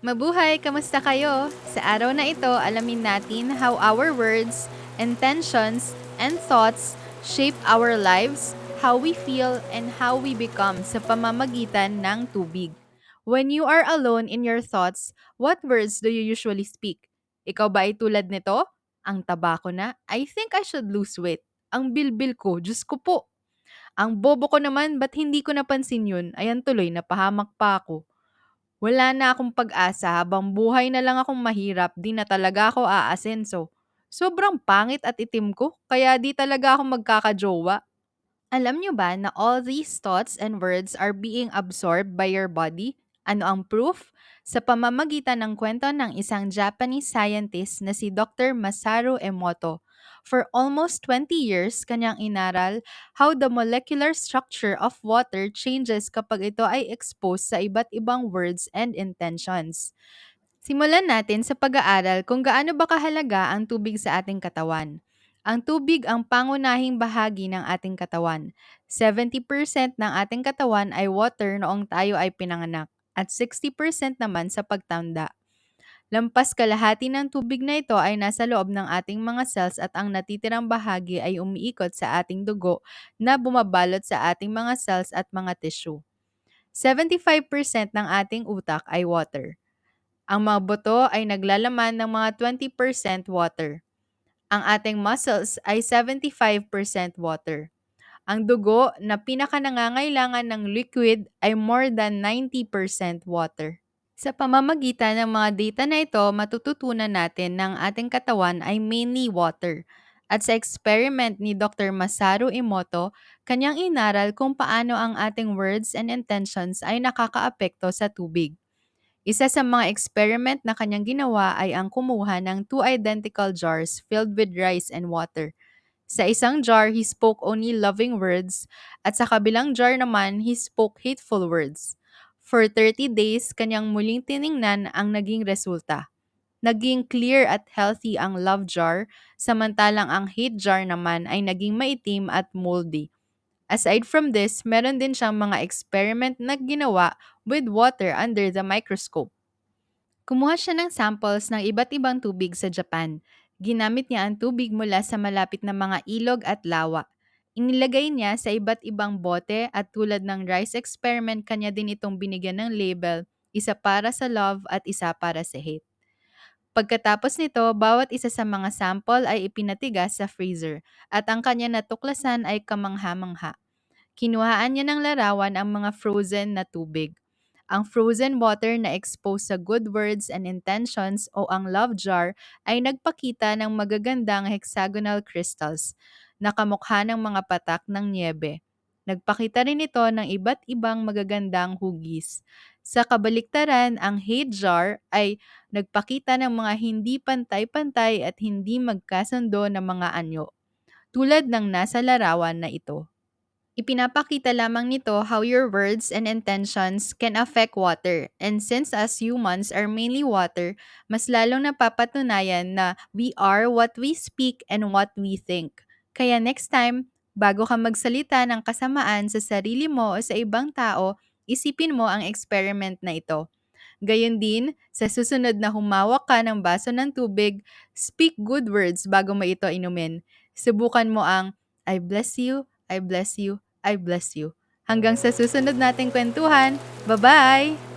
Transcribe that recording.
Mabuhay! Kamusta kayo? Sa araw na ito, alamin natin how our words, intentions, and thoughts shape our lives, how we feel, and how we become sa pamamagitan ng tubig. When you are alone in your thoughts, what words do you usually speak? Ikaw ba ay tulad nito? Ang taba ko na, I think I should lose weight. Ang bilbil ko, Diyos ko po. Ang bobo ko naman, ba't hindi ko napansin yun? Ayan tuloy, napahamak pa ako. Wala na akong pag-asa habang buhay na lang akong mahirap, di na talaga ako aasenso. Sobrang pangit at itim ko, kaya di talaga ako magkakajowa. Alam nyo ba na all these thoughts and words are being absorbed by your body? Ano ang proof? Sa pamamagitan ng kwento ng isang Japanese scientist na si Dr. Masaru Emoto. For almost 20 years, kanyang inaral how the molecular structure of water changes kapag ito ay exposed sa iba't ibang words and intentions. Simulan natin sa pag-aaral kung gaano ba kahalaga ang tubig sa ating katawan. Ang tubig ang pangunahing bahagi ng ating katawan. 70% ng ating katawan ay water noong tayo ay pinanganak at 60% naman sa pagtanda. Lampas kalahati ng tubig na ito ay nasa loob ng ating mga cells at ang natitirang bahagi ay umiikot sa ating dugo na bumabalot sa ating mga cells at mga tissue. 75% ng ating utak ay water. Ang mga buto ay naglalaman ng mga 20% water. Ang ating muscles ay 75% water. Ang dugo na pinakanangangailangan ng liquid ay more than 90% water. Sa pamamagitan ng mga data na ito, matututunan natin ng ating katawan ay mainly water. At sa experiment ni Dr. Masaru Emoto, kanyang inaral kung paano ang ating words and intentions ay nakakaapekto sa tubig. Isa sa mga experiment na kanyang ginawa ay ang kumuha ng two identical jars filled with rice and water. Sa isang jar, he spoke only loving words, at sa kabilang jar naman, he spoke hateful words. For 30 days, kanyang muling tiningnan ang naging resulta. Naging clear at healthy ang love jar, samantalang ang hate jar naman ay naging maitim at moldy. Aside from this, meron din siyang mga experiment na ginawa with water under the microscope. Kumuha siya ng samples ng iba't ibang tubig sa Japan. Ginamit niya ang tubig mula sa malapit na mga ilog at lawa. Inilagay niya sa iba't ibang bote at tulad ng rice experiment kanya din itong binigyan ng label, isa para sa love at isa para sa hate. Pagkatapos nito, bawat isa sa mga sample ay ipinatigas sa freezer at ang kanya natuklasan ay kamangha-mangha. Kinuhaan niya ng larawan ang mga frozen na tubig. Ang frozen water na exposed sa good words and intentions o ang love jar ay nagpakita ng magagandang hexagonal crystals na kamukha ng mga patak ng niebe. Nagpakita rin ito ng iba't ibang magagandang hugis. Sa kabaliktaran, ang hate jar ay nagpakita ng mga hindi pantay-pantay at hindi magkasundo na mga anyo, tulad ng nasa larawan na ito. Ipinapakita lamang nito how your words and intentions can affect water. And since as humans are mainly water, mas lalong napapatunayan na we are what we speak and what we think. Kaya next time, bago ka magsalita ng kasamaan sa sarili mo o sa ibang tao, isipin mo ang experiment na ito. Gayon din, sa susunod na humawak ka ng baso ng tubig, speak good words bago mo ito inumin. Subukan mo ang I bless you, I bless you, I bless you. Hanggang sa susunod nating kwentuhan. Bye-bye!